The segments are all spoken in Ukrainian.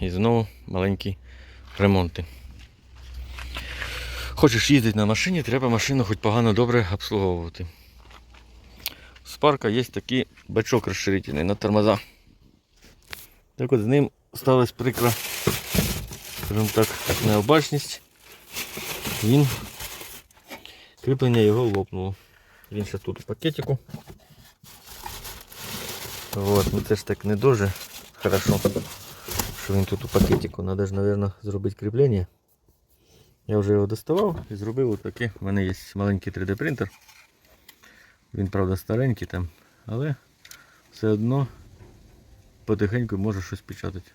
І знову маленькі ремонти. Хочеш їздити на машині, треба машину хоч погано добре обслуговувати. У спарка є такий бачок розширительний на тормоза. Так от з ним сталася прикра, скажімо так, необачність. Він кріплення його лопнуло. Він зараз тут у пакетику. Вот, ну це ж так не дуже хорошо, що він тут у пакетику. Надо ж, мабуть, зробити кріплення. Я вже його доставав і зробив отаке. У мене є маленький 3D принтер. Він, правда, старенький там, але все одно потихеньку може щось печатати.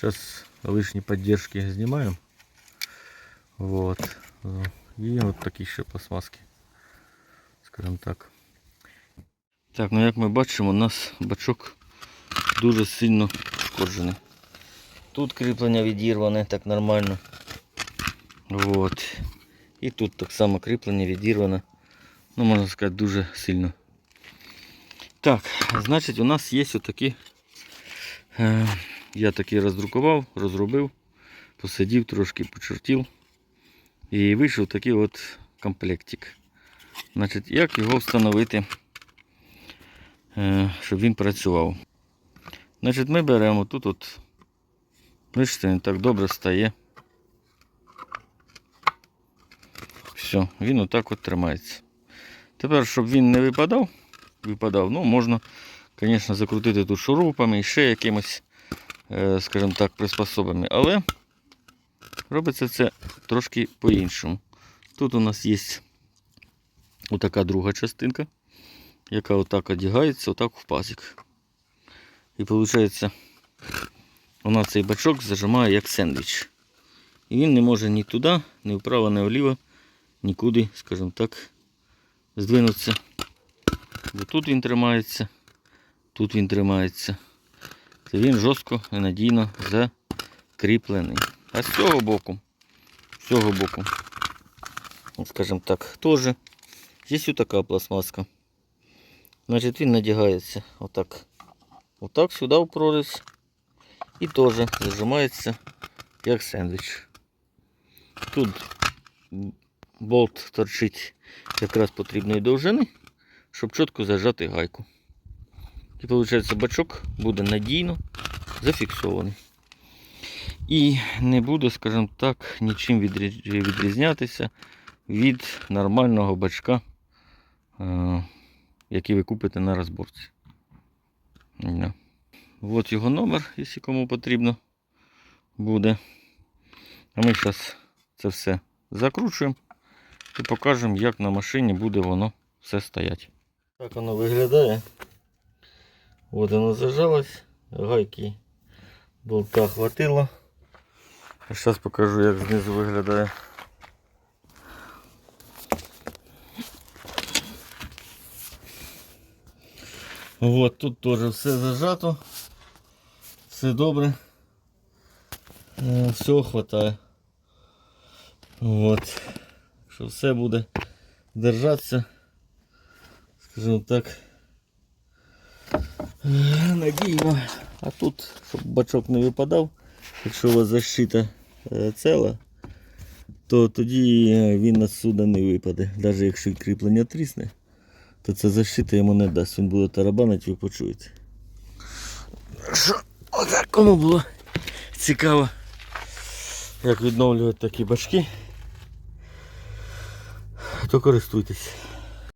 Зараз лишні підтримки знімаємо. Вот. І от такі ще пластмаски. Скажімо так. Так, ну як ми бачимо, у нас бачок дуже сильно пошкоджений. Тут кріплення відірване так нормально. Вот. І тут так само кріплення відірване. Ну, можна сказати, дуже сильно. Так, значить у нас є отакі. Е, я такі роздрукував, розробив, посидів, трошки почертів. І вийшов такий от комплектик. Значить, як його встановити, е, щоб він працював. Значить, ми беремо тут от, бачите, він так добре стає. Все, він отак от тримається. Тепер, щоб він не випадав, випадав, ну, можна, звісно, закрутити тут шурупами і ще якимось, е, скажімо так, приспособами. Але робиться це трошки по-іншому. Тут у нас є отака друга частинка, яка отак одягається, отак в пазик. І виходить, вона цей бачок зажимає як сендвіч. І він не може ні туди, ні вправо, ні вліво, нікуди, скажімо так, здвинутися. Бо тут він тримається, тут він тримається. Це він жорстко і надійно закріплений. А з цього боку, з цього боку, скажімо так, теж є така пластмаска. Значить він надягається отак. Отак сюди в проріз. І теж зажимається як сендвіч. Тут болт торчить якраз потрібної довжини, щоб чітко зажати гайку. І виходить, бачок буде надійно зафіксований. І не буде, скажімо так, нічим відрізнятися від нормального бачка, е, який ви купите на розборці. От його номер, якщо кому потрібно буде. А ми зараз це все закручуємо і покажемо, як на машині буде воно все стоять. Так воно виглядає. От воно зажалось, гайки болта хватило. Зараз покажу, як знизу виглядає. Вот тут теж все зажато. Все добре. Е, Всього хватає. Вот. Що все буде держатися. Скажімо так. е, Надійно. А тут, щоб бачок не випадав, якщо у вас защита е, ціла, то тоді він отсюда не випаде. Навіть якщо кріплення трісне, то ця защита йому не дасть. Він буде тарабанити, ви почуєте. Що, кому було цікаво, як відновлювати такі бачки, то користуйтесь.